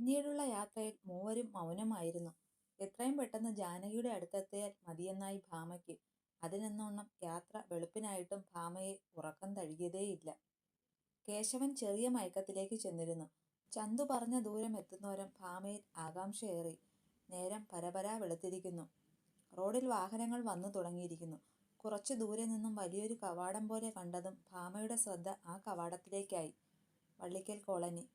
പിന്നീടുള്ള യാത്രയിൽ മൂവരും മൗനമായിരുന്നു. എത്രയും പെട്ടെന്ന് ജാനകിയുടെ അടുത്തെത്തിയാൽ മതിയെന്നായി ഭാമയ്ക്ക്. അതിനെന്നോണം യാത്ര വെളുപ്പിനായിട്ടും ഭാമയെ ഉറക്കം തഴുകിയതേയില്ല. കേശവൻ ചെറിയ മയക്കത്തിലേക്ക് ചെന്നിരുന്നു. ചന്തു പറഞ്ഞ ദൂരം എത്തുന്നോരം ഭാമയിൽ ആകാംക്ഷയേറി. നേരം പരപരാ വെളുത്തിരിക്കുന്നു. റോഡിൽ വാഹനങ്ങൾ വന്നു തുടങ്ങിയിരിക്കുന്നു. കുറച്ചു ദൂരെ നിന്നും വലിയൊരു കവാടം പോലെ കണ്ടതും ഭാമയുടെ ശ്രദ്ധ ആ കവാടത്തിലേക്കായി. വള്ളിക്കൽ കോളനി.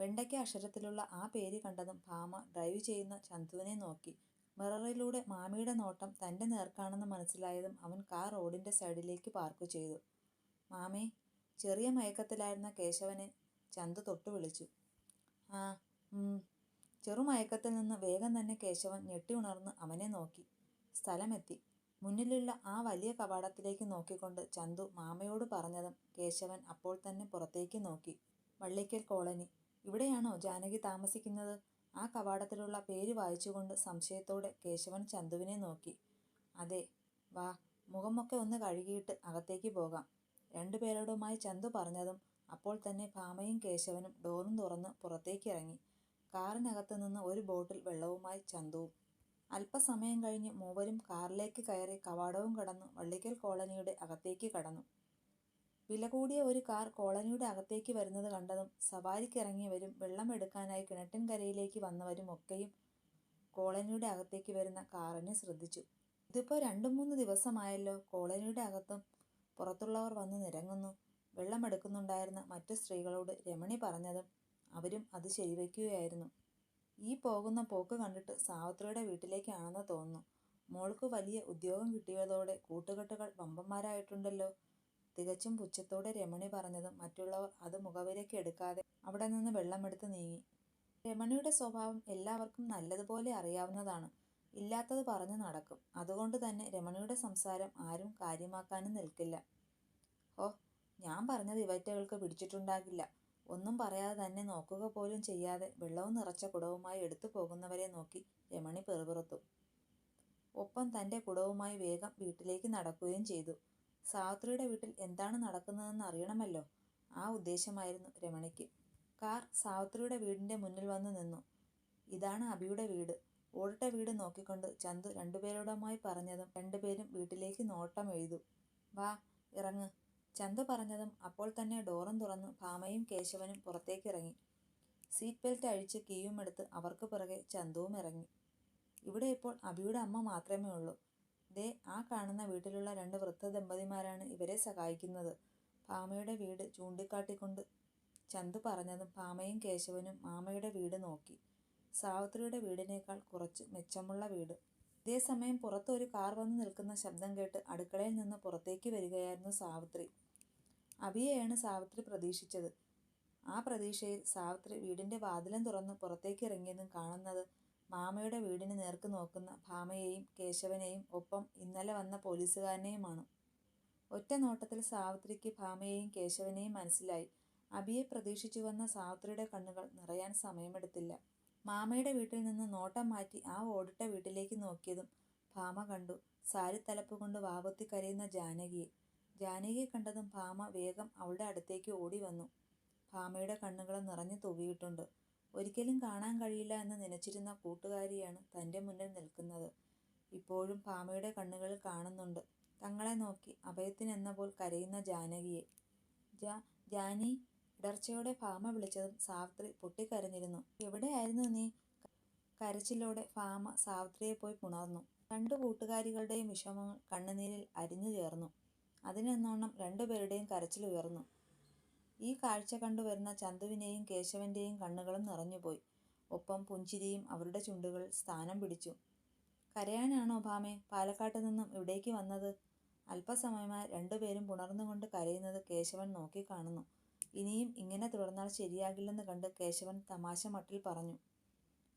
വെണ്ടയ്ക്ക അക്ഷരത്തിലുള്ള ആ പേര് കണ്ടതും ഭാമ ഡ്രൈവ് ചെയ്യുന്ന ചന്തുവിനെ നോക്കി. മിററിലൂടെ മാമിയുടെ നോട്ടം തന്റെ നേർക്കാണെന്ന് മനസ്സിലായതും അവൻ കാർ റോഡിന്റെ സൈഡിലേക്ക് പാർക്ക് ചെയ്തു. "മാമേ. " ചെറിയ മയക്കത്തിലായിരുന്ന കേശവനെ ചന്തു തൊട്ടു വിളിച്ചു. "ആ. ഉം. " ചെറുമയക്കത്തിൽ നിന്ന് വേഗം തന്നെ കേശവൻ ഞെട്ടി ഉണർന്ന് അവനെ നോക്കി. സ്ഥലമെത്തി. മുന്നിലുള്ള ആ വലിയ കവാടത്തിലേക്ക് നോക്കിക്കൊണ്ട് ചന്തു മാമയോട് പറഞ്ഞതും കേശവൻ അപ്പോൾ തന്നെ പുറത്തേക്ക് നോക്കി. "വള്ളിക്കൽ കോളനി. ഇവിടെയാണോ ജാനകി താമസിക്കുന്നത്? " ആ കവാടത്തിലുള്ള പേര് വായിച്ചുകൊണ്ട് സംശയത്തോടെ കേശവൻ ചന്തുവിനെ നോക്കി. "അതെ. വാ. മുഖമൊക്കെ ഒന്ന് കഴുകിയിട്ട് അകത്തേക്ക് പോകാം. " രണ്ടുപേരോടുമായി ചന്തു പറഞ്ഞതും അപ്പോൾ തന്നെ ഭാമയും കേശവനും ഡോറും തുറന്ന് പുറത്തേക്ക് ഇറങ്ങി കാറിനകത്ത് നിന്ന് ഒരു ബോട്ടിൽ വെള്ളവുമായി ചന്തുവും. അല്പസമയം കഴിഞ്ഞ് മൂവരും കാറിലേക്ക് കയറി കവാടവും കടന്നു വള്ളിക്കൽ കോളനിയുടെ അകത്തേക്ക് കടന്നു. വിലകൂടിയ ഒരു കാർ കോളനിയുടെ അകത്തേക്ക് വരുന്നത് കണ്ടതും സവാരിക്കിറങ്ങിയവരും വെള്ളമെടുക്കാനായി കിണറ്റിൻകരയിലേക്ക് വന്നവരും ഒക്കെയും കോളനിയുടെ അകത്തേക്ക് വരുന്ന കാറിനെ ശ്രദ്ധിച്ചു. "ഇതിപ്പോ രണ്ടുമൂന്ന് ദിവസമായല്ലോ കോളനിയുടെ അകത്തും പുറത്തുള്ളവർ വന്ന് നിരങ്ങുന്നു. " വെള്ളമെടുക്കുന്നുണ്ടായിരുന്ന മറ്റു സ്ത്രീകളോട് രമണി പറഞ്ഞതും അവരും അത് ശരിവയ്ക്കുകയായിരുന്നു. "ഈ പോകുന്ന പോക്ക് കണ്ടിട്ട് സാവിത്രിയുടെ വീട്ടിലേക്കാണെന്ന് തോന്നുന്നു. മോൾക്ക് വലിയ ഉദ്യോഗം കിട്ടിയതോടെ കൂട്ടുകെട്ടുകൾ വമ്പന്മാരായിട്ടുണ്ടല്ലോ? " തികച്ചും പുച്ഛത്തോടെ രമണി പറഞ്ഞതും മറ്റുള്ളവർ അത് മുഖവിലയ്ക്ക് എടുക്കാതെ അവിടെ നിന്ന് വെള്ളമെടുത്ത് നീങ്ങി. രമണിയുടെ സ്വഭാവം എല്ലാവർക്കും നല്ലതുപോലെ അറിയാവുന്നതാണ്. ഇല്ലാത്തത് പറഞ്ഞു നടക്കും. അതുകൊണ്ട് തന്നെ രമണിയുടെ സംസാരം ആരും കാര്യമാക്കാനും നിൽക്കില്ല. ഓ ഞാൻ പറഞ്ഞത് ഇവറ്റകൾക്ക് പിടിച്ചിട്ടുണ്ടാകില്ല. " ഒന്നും പറയാതെ തന്നെ നോക്കുക പോലും ചെയ്യാതെ വെള്ളവും നിറച്ച കുടവുമായി എടുത്തു പോകുന്നവരെ നോക്കി രമണി പിറുപിറുത്തു. ഒപ്പം തന്റെ കുടവുമായി വേഗം വീട്ടിലേക്ക് നടക്കുകയും ചെയ്തു. സാവിത്രിയുടെ വീട്ടിൽ എന്താണ് നടക്കുന്നതെന്ന് അറിയണമല്ലോ. ആ ഉദ്ദേശമായിരുന്നു രമണിക്ക്. കാർ സാവിത്രിയുടെ വീടിന്റെ മുന്നിൽ വന്ന് നിന്നു. "ഇതാണ് അബിയുടെ വീട്. " ഓടിട്ട വീട് നോക്കിക്കൊണ്ട് ചന്തു രണ്ടുപേരോടുമായി പറഞ്ഞതും രണ്ടുപേരും വീട്ടിലേക്ക് നോട്ടം എഴുതു "വാ. ഇറങ്ങ്. " ചന്തു പറഞ്ഞതും അപ്പോൾ തന്നെ ഡോറും തുറന്ന് ഭാമയും കേശവനും പുറത്തേക്കിറങ്ങി. സീറ്റ് ബെൽറ്റ് അഴിച്ച് കീയും എടുത്ത് അവർക്ക് പുറകെ ചന്തുവും ഇറങ്ങി. ഇവിടെ ഇപ്പോൾ അബിയുടെ അമ്മ മാത്രമേ ഉള്ളൂ. ദേ ആ കാണുന്ന വീട്ടിലുള്ള രണ്ട് വൃദ്ധ ദമ്പതിമാരാണ് ഇവരെ സഹായിക്കുന്നത്. പാമയുടെ വീട് ചൂണ്ടിക്കാട്ടിക്കൊണ്ട് ചന്തു പറഞ്ഞതും പാമയും കേശവനും മാമയുടെ വീട് നോക്കി. സാവിത്രിയുടെ വീടിനേക്കാൾ കുറച്ച് മെച്ചമുള്ള വീട്. ഇതേസമയം പുറത്ത് ഒരു കാർ വന്ന് നിൽക്കുന്ന ശബ്ദം കേട്ട് അടുക്കളയിൽ നിന്ന് പുറത്തേക്ക് വരികയായിരുന്നു സാവിത്രി. അബിയെയാണ് സാവിത്രി പ്രതീക്ഷിച്ചത്. ആ പ്രതീക്ഷയിൽ സാവിത്രി വീടിന്റെ വാതിലും തുറന്ന് പുറത്തേക്ക് ഇറങ്ങിയതും കാണുന്നത് മാമയുടെ വീടിന് നേർക്ക് നോക്കുന്ന ഭാമയെയും കേശവനെയും ഒപ്പം ഇന്നലെ വന്ന പോലീസുകാരനെയുമാണ്. ഒറ്റ നോട്ടത്തിൽ സാവിത്രിക്ക് ഭാമയെയും കേശവനെയും മനസ്സിലായി. അഭിയെ പ്രതീക്ഷിച്ചു വന്ന സാവിത്രിയുടെ കണ്ണുകൾ നിറയാൻ സമയമെടുത്തില്ല. മാമയുടെ വീട്ടിൽ നിന്ന് നോട്ടം മാറ്റി ആ ഓടിട്ട വീട്ടിലേക്ക് നോക്കിയതും ഭാമ കണ്ടു സാരിത്തലപ്പ് കൊണ്ട് വാവത്തി കരയുന്ന ജാനകിയെ. ജാനകിയെ കണ്ടതും ഭാമ വേഗം അവളുടെ അടുത്തേക്ക് ഓടി വന്നു ഭാമയുടെ കണ്ണുകൾ നിറഞ്ഞു തൂവിയിട്ടുണ്ട്. ഒരിക്കലും കാണാൻ കഴിയില്ല എന്ന് നനച്ചിരുന്ന കൂട്ടുകാരിയാണ് തന്റെ മുന്നിൽ നിൽക്കുന്നത്. ഇപ്പോഴും പാമയുടെ കണ്ണുകൾ കാണുന്നുണ്ട് തങ്ങളെ നോക്കി അഭയത്തിനെന്നപോൽ കരയുന്ന ജാനകിയെ. "ജാ ജാനി " ഇടർച്ചയോടെ ഭാമ വിളിച്ചതും സാവിത്രി പൊട്ടിക്കരഞ്ഞിരുന്നു. "എവിടെയായിരുന്നു നീ? " കരച്ചിലോടെ ഫാമ സാവിത്രിയെ പോയി പുണർന്നു. രണ്ടു കൂട്ടുകാരികളുടെയും വിഷമങ്ങൾ കണ്ണുനീരിൽ അരിഞ്ഞു ചേർന്നു. അതിനെന്നോണം രണ്ടുപേരുടെയും കരച്ചിൽ ഉയർന്നു. ഈ കാഴ്ച കണ്ടുവരുന്ന വരുന്ന ചന്തുവിന്റെയും കേശവന്റെയും കണ്ണുകളും നിറഞ്ഞുപോയി. ഒപ്പം പുഞ്ചിരിയും അവരുടെ ചുണ്ടുകൾ സ്ഥാനം പിടിച്ചു. "കരയാനാണോ ഭാമേ പാലക്കാട്ട് നിന്നും ഇവിടേക്ക് വന്നത്? " അല്പസമയമായി രണ്ടുപേരും പുണർന്നുകൊണ്ട് കരയുന്നത് കേശവൻ നോക്കിക്കാണുന്നു. ഇനിയും ഇങ്ങനെ തുടർന്നാൽ ശരിയാകില്ലെന്ന് കണ്ട് കേശവൻ തമാശ മട്ടിൽ പറഞ്ഞു.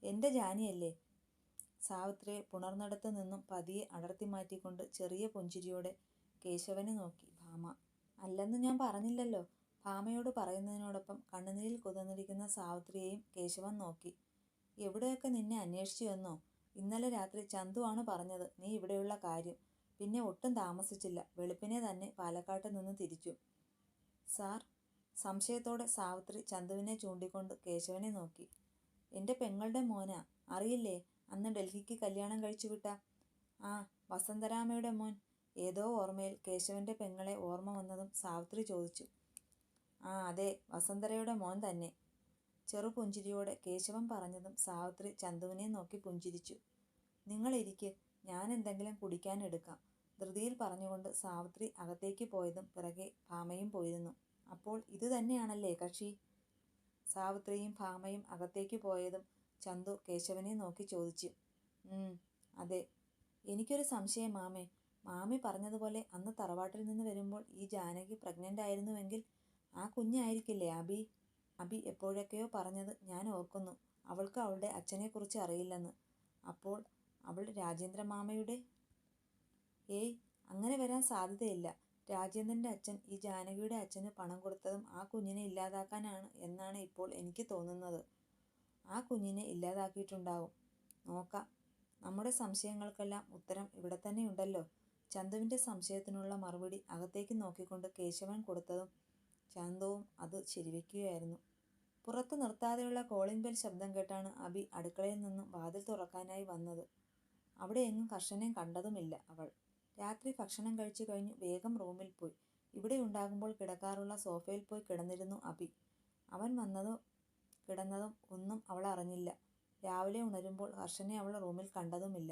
"എന്റെ ജാനിയല്ലേ? " സാവിത്രിയെ പുണർന്നിടത്തു നിന്നും പതിയെ അടർത്തി മാറ്റിക്കൊണ്ട് ചെറിയ പുഞ്ചിരിയോടെ കേശവനെ നോക്കി ഭാമ. "അല്ലെന്ന് ഞാൻ പറഞ്ഞില്ലല്ലോ? " ഭാമയോട് പറയുന്നതിനോടൊപ്പം കണ്ണുനീരിൽ കുതിർന്നിരിക്കുന്ന സാവിത്രിയെയും കേശവൻ നോക്കി. "എവിടെയൊക്കെ നിന്നെ അന്വേഷിച്ചു എന്നോ? ഇന്നലെ രാത്രി ചന്തുവാണ് പറഞ്ഞത് നീ ഇവിടെയുള്ള കാര്യം. പിന്നെ ഒട്ടും താമസിച്ചില്ല വെളുപ്പിനെ തന്നെ പാലക്കാട്ട് നിന്ന് തിരിച്ചു. " "സാർ? " സംശയത്തോടെ സാവിത്രി ചന്തുവിനെ ചൂണ്ടിക്കൊണ്ട് കേശവനെ നോക്കി. എന്റെ പെങ്ങളുടെ മോനാ അറിയില്ലേ അന്ന് ഡൽഹിക്ക് കല്യാണം കഴിച്ചു വിട്ട ആ വസന്തരാമയുടെ മോൻ ഏതോ ഓർമ്മയിൽ കേശവന്റെ പെങ്ങളെ ഓർമ്മ വന്നതും സാവിത്രി ചോദിച്ചു ആ അതെ വസന്തരയുടെ മോൻ തന്നെ. ചെറു പുഞ്ചിരിയോടെ കേശവൻ പറഞ്ഞതും സാവിത്രി ചന്തുവിനെ നോക്കി പുഞ്ചിരിച്ചു. നിങ്ങളിരിക്ക് ഞാൻ എന്തെങ്കിലും കുടിക്കാൻ എടുക്കാം ധൃതിയിൽ പറഞ്ഞുകൊണ്ട് സാവിത്രി അകത്തേക്ക് പോയതും പിറകെ ഭാമയും പോയിരുന്നു. അപ്പോൾ ഇത് തന്നെയാണല്ലേ കക്ഷി? സാവിത്രിയും ഭാമയും അകത്തേക്ക് പോയതും ചന്തു കേശവനെ നോക്കി ചോദിച്ചു. അതെ. എനിക്കൊരു സംശയം മാമേ. മാമി പറഞ്ഞതുപോലെ അന്ന് തറവാട്ടിൽ നിന്ന് വരുമ്പോൾ ഈ ജാനകി പ്രഗ്നന്റ് ആയിരുന്നുവെങ്കിൽ ആ കുഞ്ഞായിരിക്കില്ലേ അബി? അബി എപ്പോഴൊക്കെയോ പറഞ്ഞത് ഞാൻ ഓർക്കുന്നു. അവൾക്ക് അവളുടെ അച്ഛനെക്കുറിച്ച് അറിയില്ലെന്ന്. അപ്പോൾ അവൾ രാജേന്ദ്ര മാമയുടെ ഏയ് അങ്ങനെ വരാൻ സാധ്യതയില്ല. രാജേന്ദ്രന്റെ അച്ഛൻ ഈ ജാനകിയുടെ അച്ഛന് പണം കൊടുത്തതും ആ കുഞ്ഞിനെ ഇല്ലാതാക്കാനാണ് എന്നാണ് ഇപ്പോൾ എനിക്ക് തോന്നുന്നത്. ആ കുഞ്ഞിനെ ഇല്ലാതാക്കിയിട്ടുണ്ടാവും. നോക്കാം. നമ്മുടെ സംശയങ്ങൾക്കെല്ലാം ഉത്തരം ഇവിടെ തന്നെയുണ്ടല്ലോ ചന്തുവിന്റെ സംശയത്തിനുള്ള മറുപടി അകത്തേക്ക് നോക്കിക്കൊണ്ട് കേശവൻ കൊടുത്തതും ചന്തുവും അത് ശരിവെക്കുകയായിരുന്നു. പുറത്ത് നിർത്താതെയുള്ള കോളിംഗ് ബെൽ ശബ്ദം കേട്ടാണ് അബി അടുക്കളയിൽ നിന്നും വാതിൽ തുറക്കാനായി വന്നത്. അവിടെ എങ്ങും കർഷനെ കണ്ടതുമില്ല അവൾ. രാത്രി ഭക്ഷണം കഴിച്ചു കഴിഞ്ഞു വേഗം റൂമിൽ പോയി. ഇവിടെ ഉണ്ടാകുമ്പോൾ കിടക്കാറുള്ള സോഫയിൽ പോയി കിടന്നിരുന്നു അബി. അവൻ വന്നതും കിടന്നതും ഒന്നും അവൾ അറിഞ്ഞില്ല. രാവിലെ ഉണരുമ്പോൾ ഹർഷനെ അവൾ റൂമിൽ കണ്ടതുമില്ല.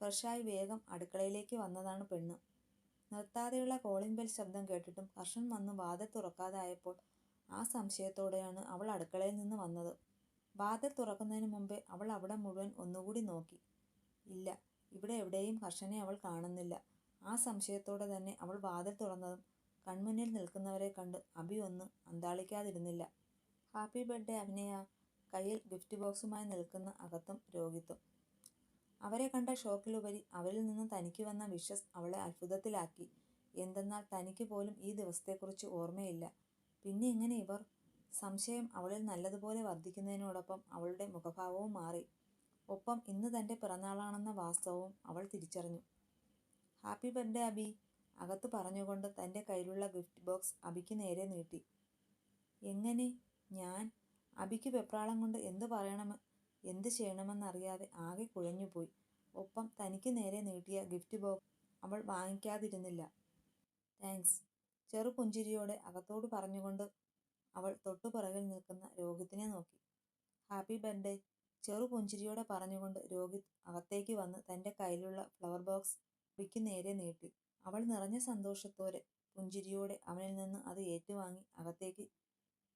ഫ്രഷായി വേഗം അടുക്കളയിലേക്ക് വന്നതാണ് പെണ്ണ്. നിർത്താതെയുള്ള കോളിംഗ് ബെൽ ശബ്ദം കേട്ടിട്ടും ഹർഷൻ വന്ന് വാതിൽ തുറക്കാതായപ്പോൾ ആ സംശയത്തോടെയാണ് അവൾ അടുക്കളയിൽ നിന്ന് വന്നത്. വാതിൽ തുറക്കുന്നതിന് മുമ്പേ അവൾ അവിടെ മുഴുവൻ ഒന്നുകൂടി നോക്കി. ഇല്ല ഇവിടെ എവിടെയും ഹർഷനെ അവൾ കാണുന്നില്ല. ആ സംശയത്തോടെ തന്നെ അവൾ വാതിൽ തുറന്നതും കൺമുന്നിൽ നിൽക്കുന്നവരെ കണ്ട് അഭി ഒന്ന് അന്താളിക്കാതിരുന്നില്ല. ഹാപ്പി ബർത്ത്ഡേ അഭിനയ. കയ്യിൽ ഗിഫ്റ്റ് ബോക്സുമായി നിൽക്കുന്ന അകത്തും രോഗിത്വം അവരെ കണ്ട ഷോക്കിലുപരി അവരിൽ നിന്ന് തനിക്ക് വന്ന വിഷസ് അവളെ അത്ഭുതത്തിലാക്കി. എന്തെന്നാൽ തനിക്ക് പോലും ഈ ദിവസത്തെക്കുറിച്ച് ഓർമ്മയില്ല. പിന്നെ എങ്ങനെ ഇവർ? സംശയം അവളിൽ നല്ലതുപോലെ വർദ്ധിക്കുന്നതിനോടൊപ്പം അവളുടെ മുഖഭാവവും മാറി. ഒപ്പം ഇന്ന് തന്റെ പിറന്നാളാണെന്ന വാസ്തവവും അവൾ തിരിച്ചറിഞ്ഞു. ഹാപ്പി ബർത്ത്ഡേ അബി അകത്ത് പറഞ്ഞുകൊണ്ട് തന്റെ കയ്യിലുള്ള ഗിഫ്റ്റ് ബോക്സ് അബിക്ക് നേരെ നീട്ടി. എങ്ങനെ? ഞാൻ? അബിക്ക് വെപ്രാളം കൊണ്ട് എന്തു പറയണം എന്ത് ചെയ്യണമെന്നറിയാതെ ആകെ കുഴഞ്ഞുപോയി. ഒപ്പം തനിക്ക് നേരെ നീട്ടിയ ഗിഫ്റ്റ് ബോക്സ് അവൾ വാങ്ങിക്കാതിരുന്നില്ല. താങ്ക്സ് ചെറു പുഞ്ചിരിയോടെ അകത്തോട് പറഞ്ഞുകൊണ്ട് അവൾ തൊട്ടുപുറകിൽ നിൽക്കുന്ന രോഹിത്തിനെ നോക്കി. ഹാപ്പി ബർത്ത്ഡേ ചെറു പുഞ്ചിരിയോടെ പറഞ്ഞുകൊണ്ട് രോഹിത് അകത്തേക്ക് വന്ന് തന്റെ കയ്യിലുള്ള ഫ്ലവർ ബോക്സ് വിക്ക് നേരെ നീട്ടി. അവൾ നിറഞ്ഞ സന്തോഷത്തോടെ പുഞ്ചിരിയോടെ അവനിൽ നിന്ന് അത് ഏറ്റുവാങ്ങി അകത്തേക്ക്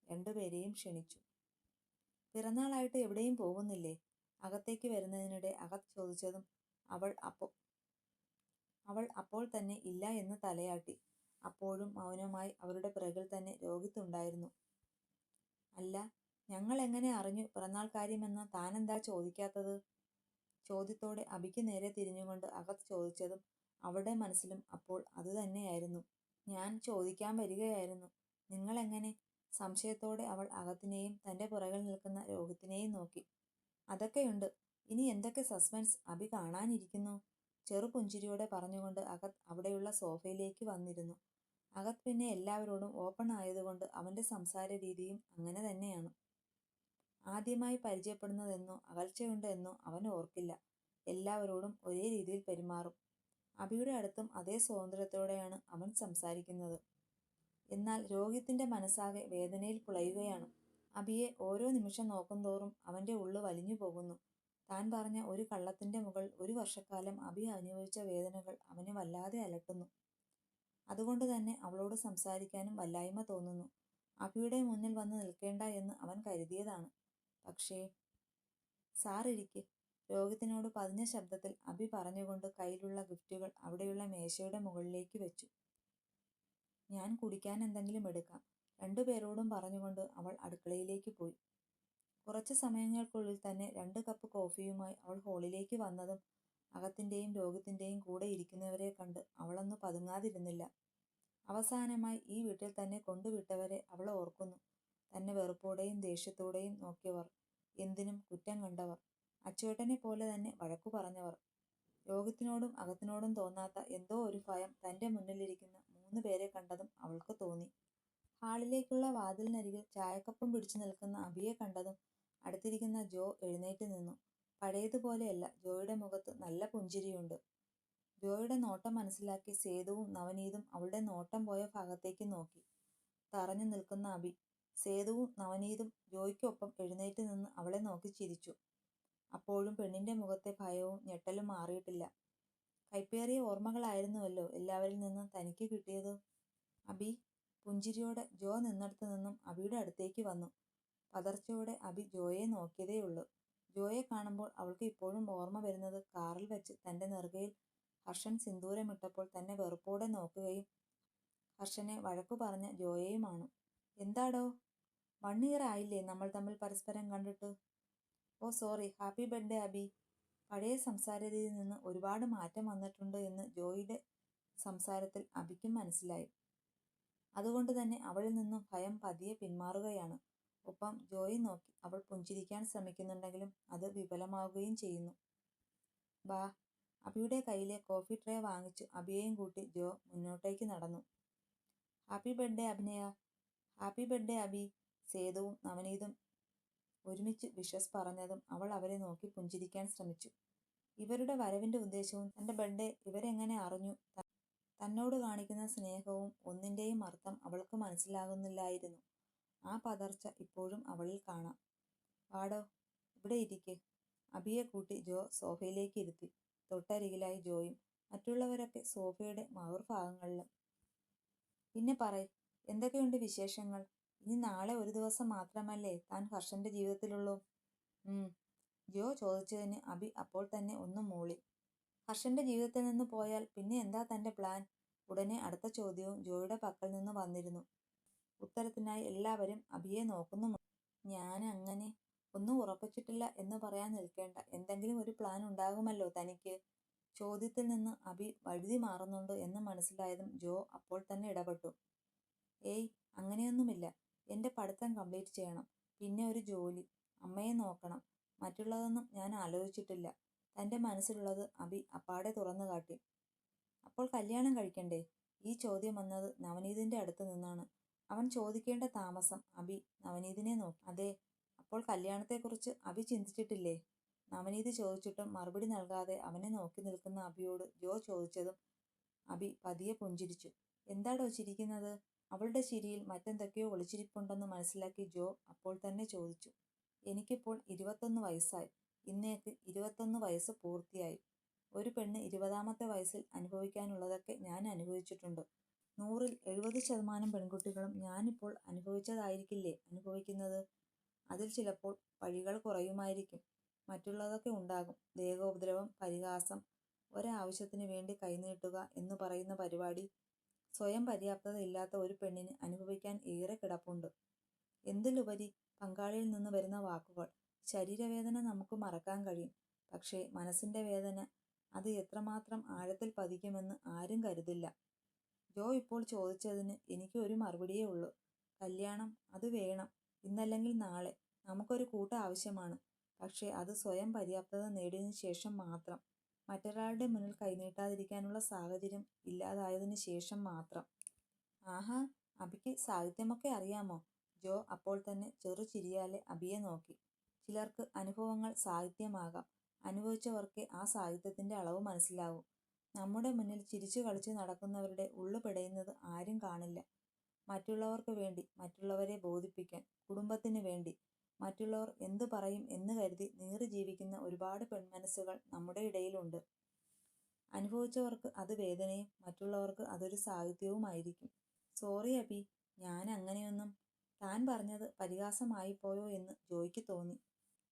രണ്ടുപേരെയും ക്ഷണിച്ചു. പിറന്നാളായിട്ട് എവിടെയും പോകുന്നില്ലേ? അകത്തേക്ക് വരുന്നതിനിടെ അകത്ത് ചോദിച്ചതും അവൾ അപ്പോൾ അവൾ അപ്പോൾ തന്നെ ഇല്ല എന്ന് തലയാട്ടി. അപ്പോഴും മൗനമായി അവരുടെ പിറകിൽ തന്നെ രോഹിത്തുണ്ടായിരുന്നു. അല്ല ഞങ്ങൾ എങ്ങനെ അറിഞ്ഞു പിറന്നാൾ കാര്യമെന്ന് താനെന്താ ചോദിക്കാത്തത്? ചോദ്യത്തോടെ അബിക്ക് നേരെ തിരിഞ്ഞുകൊണ്ട് അകത്ത് ചോദിച്ചതും അവളുടെ മനസ്സിലും അപ്പോൾ അതുതന്നെയായിരുന്നു ഞാൻ ചോദിക്കാൻ വരികയായിരുന്നു. നിങ്ങളെങ്ങനെ സംശയത്തോടെ അവൾ അകത്തിനെയും തന്റെ പുറകിൽ നിൽക്കുന്ന രോഹിത്തിനെയും നോക്കി. അതൊക്കെയുണ്ട്. ഇനി എന്തൊക്കെ സസ്പെൻസ്? അഭി കാണാനിരിക്കുന്നു. ചെറുപുഞ്ചിരിയോടെ പറഞ്ഞുകൊണ്ട് അകത്ത് അവിടെയുള്ള സോഫയിലേക്ക് വന്നിരുന്നു. അകത്ത് പിന്നെ എല്ലാവരോടും ഓപ്പൺ ആയതുകൊണ്ട് അവന്റെ സംസാര രീതിയും അങ്ങനെ തന്നെയാണ്. ആദ്യമായി പരിചയപ്പെടുന്നതെന്നോ അകൽച്ചയുണ്ട് എന്നോ അവൻ ഓർക്കില്ല. എല്ലാവരോടും ഒരേ രീതിയിൽ പെരുമാറും. അഭിയുടെ അടുത്തും അതേ സ്വാതന്ത്ര്യത്തോടെയാണ് അവൻ സംസാരിക്കുന്നത്. എന്നാൽ രോഹിത്തിന്റെ മനസ്സാകെ വേദനയിൽ പുളയുകയാണ്. അബിയെ ഓരോ നിമിഷം നോക്കും തോറും അവന്റെ ഉള്ളു വലിഞ്ഞു പോകുന്നു. താൻ പറഞ്ഞ ഒരു കള്ളത്തിന്റെ മുകൾ ഒരു വർഷക്കാലം അബി അനുഭവിച്ച വേദനകൾ അവനെ വല്ലാതെ അലട്ടുന്നു. അതുകൊണ്ട് തന്നെ അവളോട് സംസാരിക്കാനും വല്ലായ്മ തോന്നുന്നു. അബിയുടെ മുന്നിൽ വന്ന് നിൽക്കേണ്ട എന്ന് അവൻ കരുതിയതാണ്. പക്ഷേ സാറിരിക്കെ രോഹിത്തിനോട് പതിഞ്ഞ ശബ്ദത്തിൽ അബി പറഞ്ഞുകൊണ്ട് കയ്യിലുള്ള ഗിഫ്റ്റുകൾ അവിടെയുള്ള മേശയുടെ മുകളിലേക്ക് വെച്ചു. ഞാൻ കുടിക്കാൻ എന്തെങ്കിലും എടുക്കാം. രണ്ടുപേരോടും പറഞ്ഞുകൊണ്ട് അവൾ അടുക്കളയിലേക്ക് പോയി. കുറച്ച് സമയങ്ങൾക്കുള്ളിൽ തന്നെ രണ്ട് കപ്പ് കോഫിയുമായി അവൾ ഹോളിലേക്ക് വന്നതും അകത്തിന്റെയും രോഗത്തിന്റെയും കൂടെ ഇരിക്കുന്നവരെ കണ്ട് അവളൊന്ന് പതുങ്ങാതിരുന്നില്ല. അവസാനമായി ഈ വീട്ടിൽ തന്നെ കൊണ്ടുവിട്ടവരെ അവൾ ഓർക്കുന്നു. തന്നെ വെറുപ്പോടെയും ദേഷ്യത്തോടെയും നോക്കിയവർ എന്തിനും കുറ്റം കണ്ടവർ അച്ചുവേട്ടനെ പോലെ തന്നെ വഴക്കു പറഞ്ഞവർ. രോഗത്തിനോടും അകത്തിനോടും തോന്നാത്ത എന്തോ ഒരു ഭയം തന്റെ മുന്നിലിരിക്കുന്ന. മൂന്ന് പേരെ കണ്ടതും അവൾക്ക് തോന്നി. ഹാളിലേക്കുള്ള വാതിലിനരികിൽ ചായക്കപ്പും പിടിച്ചു നിൽക്കുന്ന അബിയെ കണ്ടതും അടുത്തിരിക്കുന്ന ജോ എഴുന്നേറ്റ് നിന്നു. പഴയതുപോലെയല്ല ജോയുടെ മുഖത്ത് നല്ല പുഞ്ചിരിയുണ്ട്. ജോയുടെ നോട്ടം മനസ്സിലാക്കി സേതുവും നവനീതും അവളുടെ നോട്ടം പോയ ഭാഗത്തേക്ക് നോക്കി. തറഞ്ഞു നിൽക്കുന്ന അബി സേതുവും നവനീതും ജോയ്ക്കൊപ്പം എഴുന്നേറ്റ് നിന്ന് അവളെ നോക്കി ചിരിച്ചു. അപ്പോഴും പെണ്ണിന്റെ മുഖത്തെ ഭയവും ഞെട്ടലും മാറിയിട്ടില്ല. കൈപ്പേറിയ ഓർമ്മകളായിരുന്നുവല്ലോ എല്ലാവരിൽ നിന്നും തനിക്ക് കിട്ടിയത്. അബി പുഞ്ചിരിയോടെ ജോ നിന്നിടത്തു നിന്നും അബിയുടെ അടുത്തേക്ക് വന്നു. പതർച്ചയോടെ അബി ജോയെ നോക്കിയതേയുള്ളൂ. ജോയെ കാണുമ്പോൾ അവൾക്ക് ഇപ്പോഴും ഓർമ്മ വരുന്നത് കാറിൽ വെച്ച് തന്റെ നെറുകയിൽ ഹർഷൻ സിന്ദൂരമിട്ടപ്പോൾ തന്നെ വെറുപ്പോടെ നോക്കുകയും ഹർഷനെ വഴക്കു പറഞ്ഞ ജോയെയുമാണ്. എന്താടോ? വൺ ഇയർ ആയില്ലേ നമ്മൾ തമ്മിൽ പരസ്പരം കണ്ടിട്ട്? ഓ സോറി. Happy birthday Abi. പഴയ സംസാരരീതിയിൽ നിന്ന് ഒരുപാട് മാറ്റം വന്നിട്ടുണ്ട് എന്ന് ജോയിയുടെ സംസാരത്തിൽ അബിക്കും മനസ്സിലായി. അതുകൊണ്ട് തന്നെ അവളിൽ നിന്നും ഭയം പതിയെ പിന്മാറുകയാണ്. ഒപ്പം ജോയി നോക്കി അവൾ പുഞ്ചിരിക്കാൻ ശ്രമിക്കുന്നുണ്ടെങ്കിലും അത് വിഫലമാവുകയും ചെയ്യുന്നു. ബാ. അബിയുടെ കയ്യിലെ കോഫി ട്രേ വാങ്ങിച്ചു അബിയെയും കൂട്ടി ജോ മുന്നോട്ടേക്ക് നടന്നു. Happy birthday Abhinaya. Happy birthday Abi. സേതുവും നവനീതും ഒരുമിച്ച് വിഷസ് പറഞ്ഞതും അവൾ അവരെ നോക്കി പുഞ്ചിരിക്കാൻ ശ്രമിച്ചു. ഇവരുടെ വരവിന്റെ ഉദ്ദേശവും തന്റെ ബർത്ത്ഡേ ഇവരെങ്ങനെ അറിഞ്ഞു? തന്നോട് കാണിക്കുന്ന സ്നേഹവും ഒന്നിന്റെയും അർത്ഥം അവൾക്ക് മനസ്സിലാകുന്നില്ലായിരുന്നു. ആ പതർച്ച ഇപ്പോഴും അവളിൽ കാണാം. പാടോ ഇവിടെ ഇരിക്കെ. അബിയെ കൂട്ടി ജോ സോഫയിലേക്ക് ഇരുത്തി. തൊട്ടരികിലായി ജോയും മറ്റുള്ളവരൊക്കെ സോഫയുടെ മറുഭാഗങ്ങളിലും. പിന്നെ പറയ് എന്തൊക്കെയുണ്ട് വിശേഷങ്ങൾ? ഇനി നാളെ ഒരു ദിവസം മാത്രമല്ലേ താൻ ഹർഷന്റെ ജീവിതത്തിലുള്ളൂ? ജോ ചോദിച്ചതിന് അബി അപ്പോൾ തന്നെ ഒന്ന് മൂളി. ഹർഷന്റെ ജീവിതത്തിൽ നിന്ന് പോയാൽ പിന്നെ എന്താ തന്റെ പ്ലാൻ ഉടനെ അടുത്ത ചോദ്യവും ജോയുടെ പക്കൽ നിന്ന് വന്നിരുന്നു. ഉത്തരത്തിനായി എല്ലാവരും അബിയെ നോക്കുന്നു ഞാൻ അങ്ങനെ ഒന്നും ഉറപ്പിച്ചിട്ടില്ല എന്ന് പറയാൻ നിൽക്കേണ്ട. എന്തെങ്കിലും ഒരു പ്ലാൻ ഉണ്ടാകുമല്ലോ തനിക്ക്. ചോദ്യത്തിൽ നിന്ന് അബി വഴുതി മാറുന്നുണ്ട് എന്ന് മനസ്സിലായതും ജോ അപ്പോൾ തന്നെ ഇടപെട്ടു. ഏയ് അങ്ങനെയൊന്നുമില്ല. എന്റെ പഠിത്തം കംപ്ലീറ്റ് ചെയ്യണം. പിന്നെ ഒരു ജോലി. അമ്മയെ നോക്കണം. മറ്റുള്ളതൊന്നും ഞാൻ ആലോചിച്ചിട്ടില്ല. തന്റെ മനസ്സിലുള്ളത് അബി അപ്പാടെ തുറന്നു കാട്ടി. അപ്പോൾ കല്യാണം കഴിക്കണ്ടേ? ഈ ചോദ്യം വന്നത് നവനീതിന്റെ അടുത്ത് നിന്നാണ്. അവൻ ചോദിക്കേണ്ട താമസം അബി നവനീതിനെ നോക്കി. അതെ അപ്പോൾ കല്യാണത്തെക്കുറിച്ച് അബി ചിന്തിച്ചിട്ടില്ലേ നവനീത് ചോദിച്ചിട്ടും മറുപടി നൽകാതെ അവനെ നോക്കി നിൽക്കുന്ന അബിയോട് ജോ ചോദിച്ചതും അബി പതിയെ പുഞ്ചിരിച്ചു. എന്താടോ ചിരിക്കുന്നത്? അവളുടെ ചിരിയിൽ മറ്റെന്തൊക്കെയോ ഒളിച്ചിരിപ്പുണ്ടെന്ന് മനസ്സിലാക്കി ജോ അപ്പോൾ തന്നെ ചോദിച്ചു എനിക്കിപ്പോൾ ഇരുപത്തൊന്ന് വയസ്സായി. ഇന്നേക്ക് ഇരുപത്തൊന്ന് വയസ്സ് പൂർത്തിയായി. ഒരു പെണ്ണ് ഇരുപതാമത്തെ വയസ്സിൽ അനുഭവിക്കാനുള്ളതൊക്കെ ഞാൻ അനുഭവിച്ചിട്ടുണ്ട്. നൂറിൽ എഴുപത് ശതമാനം പെൺകുട്ടികളും ഞാനിപ്പോൾ അനുഭവിച്ചതായിരിക്കില്ലേ? അനുഭവിക്കുന്നത്? അതിൽ ചിലപ്പോൾ വഴികൾ കുറയുമായിരിക്കും. മറ്റുള്ളതൊക്കെ ഉണ്ടാകും. ദേഹോപദ്രവം പരിഹാസം ഒരാവശ്യത്തിന് വേണ്ടി കൈനീട്ടുക എന്ന് പറയുന്ന പരിപാടി സ്വയം പര്യാപ്തത ഇല്ലാത്ത ഒരു പെണ്ണിന് അനുഭവിക്കാൻ ഏറെ കിടപ്പുണ്ട്. എന്തിലുപരി പങ്കാളിയിൽ നിന്ന് വരുന്ന വാക്കുകൾ ശരീരവേദന നമുക്ക് മറക്കാൻ കഴിയും. പക്ഷേ മനസ്സിന്റെ വേദന അത് എത്രമാത്രം ആഴത്തിൽ പതിക്കുമെന്ന് ആരും കരുതില്ല. ജോ ഇപ്പോൾ ചോദിച്ചതിന് എനിക്ക് ഒരു മറുപടിയേ ഉള്ളൂ. കല്യാണം അത് വേണം. ഇന്നല്ലെങ്കിൽ നാളെ. നമുക്കൊരു കൂട്ട ആവശ്യമാണ്. പക്ഷേ അത് സ്വയം പര്യാപ്തത നേടിയതിനു ശേഷം മാത്രം. മറ്റൊരാളുടെ മുന്നിൽ കൈനീട്ടാതിരിക്കാനുള്ള സാഹചര്യം ഇല്ലാതായതിനു ശേഷം മാത്രം. ആഹാ അബിക്ക് സാഹിത്യമൊക്കെ അറിയാമോ? ജോ അപ്പോൾ തന്നെ ചെറു ചിരിയാലെ അബിയെ നോക്കി. ചിലർക്ക് അനുഭവങ്ങൾ സാഹിത്യമാകാം. അനുഭവിച്ചവർക്കേ ആ സാഹിത്യത്തിന്റെ അളവ് മനസ്സിലാവൂ. നമ്മുടെ മുന്നിൽ ചിരിച്ചു കളിച്ചു നടക്കുന്നവരുടെ ഉള്ളു പിടയുന്നത് ആരും കാണില്ല. മറ്റുള്ളവർക്ക് വേണ്ടി മറ്റുള്ളവരെ ബോധിപ്പിക്കാൻ കുടുംബത്തിന് വേണ്ടി മറ്റുള്ളവർ എന്തു പറയും എന്ന് കരുതി നീറി ജീവിക്കുന്ന ഒരുപാട് പെൺമനസ്സുകൾ നമ്മുടെ ഇടയിലുണ്ട്. അനുഭവിച്ചവർക്ക് അത് വേദനയും മറ്റുള്ളവർക്ക് അതൊരു സാഹിത്യവുമായിരിക്കും. സോറി അബി ഞാൻ അങ്ങനെയൊന്നും താൻ പറഞ്ഞത് പരിഹാസമായി പോയോ എന്ന് ജോയ്ക്ക് തോന്നി.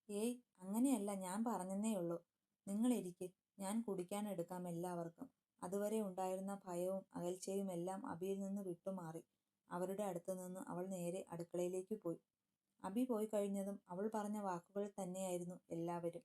ഏയ് അങ്ങനെയല്ല ഞാൻ പറഞ്ഞെന്നേ ഉള്ളൂ. നിങ്ങളിരിക്കെ ഞാൻ കുടിക്കാൻ എടുക്കാം എല്ലാവർക്കും. അതുവരെ ഉണ്ടായിരുന്ന ഭയവും അകൽച്ചയും എല്ലാം അബിയിൽ നിന്ന് വിട്ടുമാറി. അവരുടെ അടുത്ത് നിന്ന് അവൾ നേരെ അടുക്കളയിലേക്ക് പോയി. അബി പോയി കഴിഞ്ഞതും അവൾ പറഞ്ഞ വാക്കുകളിൽ തന്നെയായിരുന്നു എല്ലാവരും.